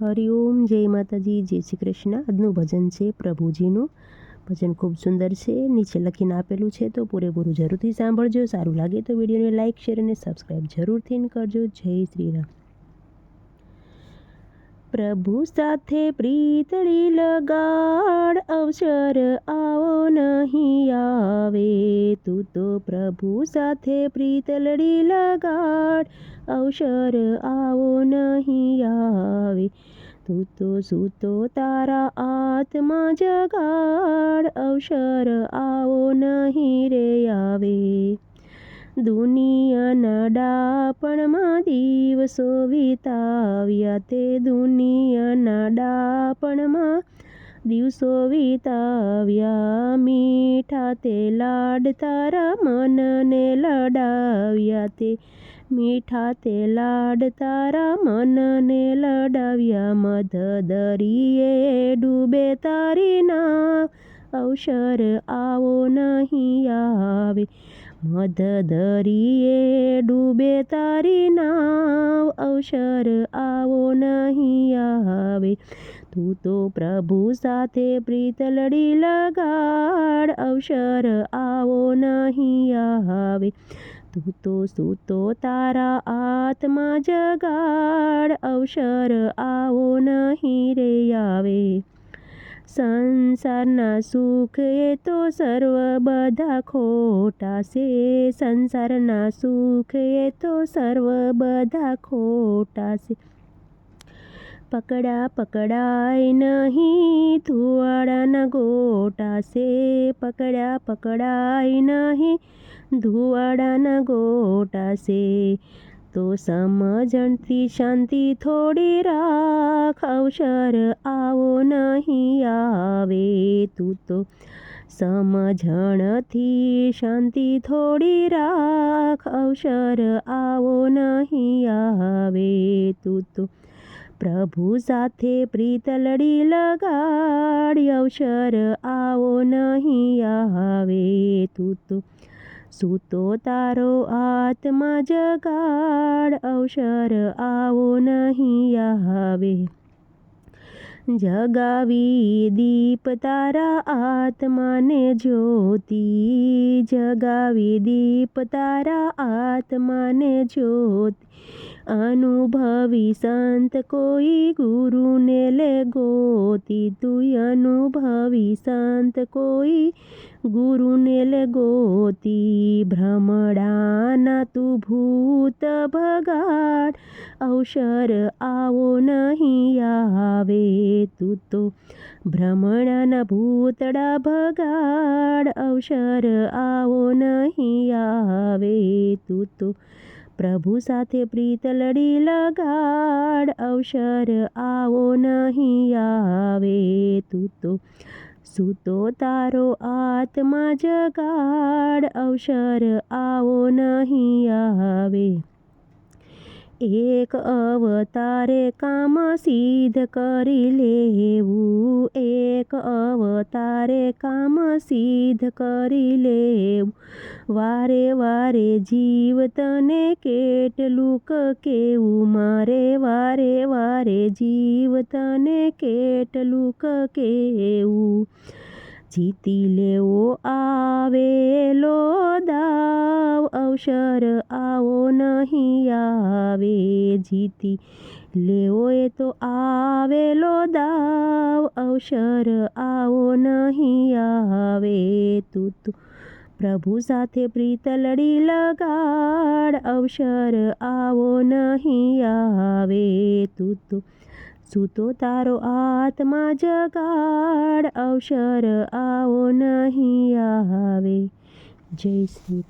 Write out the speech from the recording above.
હરિઓમ જય માતાજી, જય શ્રી કૃષ્ણ. આજનું ભજન છે પ્રભુજીનું. ભજન ખૂબ સુંદર છે, નીચે લખીને આપેલું છે, તો પૂરેપૂરું જરૂરથી સાંભળજો. સારું લાગે તો વિડીયોને લાઇક શેર અને સબસ્ક્રાઈબ જરૂરથી કરજો. જય શ્રી રામ. પ્રભુ સાથે પ્રીતળી લગાડ અવસર આવો નહીં આવે. તું તો પ્રભુ સાથે પ્રીતળી લગાડ અવસર આવો નહીં આવે. તું તો સૂતો તારા આત્મા જગાડ અવસર આવો નહીં રે આવે. દુનિયાના ડાપણમાં દિવસો વિતાવ્યા તે દુનિયાના ડાપણમાં દિવસો વિતાવ્યા. મીઠા તે લાડ તારા મનને લડાવ્યા તે. મીઠા તે લાડ તારા મનને લડાવ્યા. મધ દરિયે ડૂબે તારી નાવ અવસર આવો નહીં આવે. મધ દરિયે ડૂબે તારી નાવ, અવસર આવો નહીં આવે. તું તો પ્રભુ સાથે પ્રીતલડી લગાડ, અવસર આવો નહીં આવે. તું તો સૂતો તારા આત્મા જગાડ, અવસર આવો નહીં રે આવે. સંસારના સુખ એ તો સર્વ બધા ખોટા છે. સંસારના સુખ એ તો સર્વ બધા ખોટા છે. પકડા પકડાય નહીં, ધુવાડાના ગોટા છે. પકડ્યા પકડાય નહીં, ધુવાડાના ગોટા છે. તો સમજણથી શાંતિ થોડી રાખ. અવસર આવો નહીં આવે તું તો. સમજણથી શાંતિ થોડી રાખ. અવસર આવો નહીં આવે તું તો. પ્રભુ સાથે પ્રીતલડી લગાડ. અવસર આવો નહીં આવે તું તો. સૂતો તારો આત્મા જગાડ અવસર આવો નહીં આવે જગાવી દીપ તારા આત્માને જ્યોતિ, જગાવી દીપ તારા આત્માને જ્યોતિ. અનુભવી સંત કોઈ ગુરુને લે ગોતી તું અનુભવી સંત કોઈ. ગુરુને લે ગોતી ભ્રમડાના તું ભૂત ભગાડ. અવસર આવો નહીં આવે તું તો. ભ્રમણના ભૂતડા ભગાડ અવસર આવો નહીં આવે તું તો. પ્રભુ સાથે પ્રીત લડી લગાડ અવસર આવો નહીં આવે તું તો. સૂતો તારો આત્મા જગાડ અવસર આવો નહીં આવે. એક અવતારે કામ સિદ્ધ કરી લેવું એક અવતારે કામ સિદ્ધ કરી લેવું વારે વારે જીવ તને કેટલું કેવું મારે વારે વારે જીવ તને કેટલું કેવું જીતી લેવો આવેલો અવસર આવો નહીં આવે જીતી. લેવો એ તો આવેલો દાવ, અવસર આવો નહીં આવે તું તું પ્રભુ સાથે પ્રીત લડી લગાડ, અવસર આવો નહીં આવે તું તું સૂતો તારો આત્મા જગાડ, અવસર આવો નહીં આવે. જય શ્રી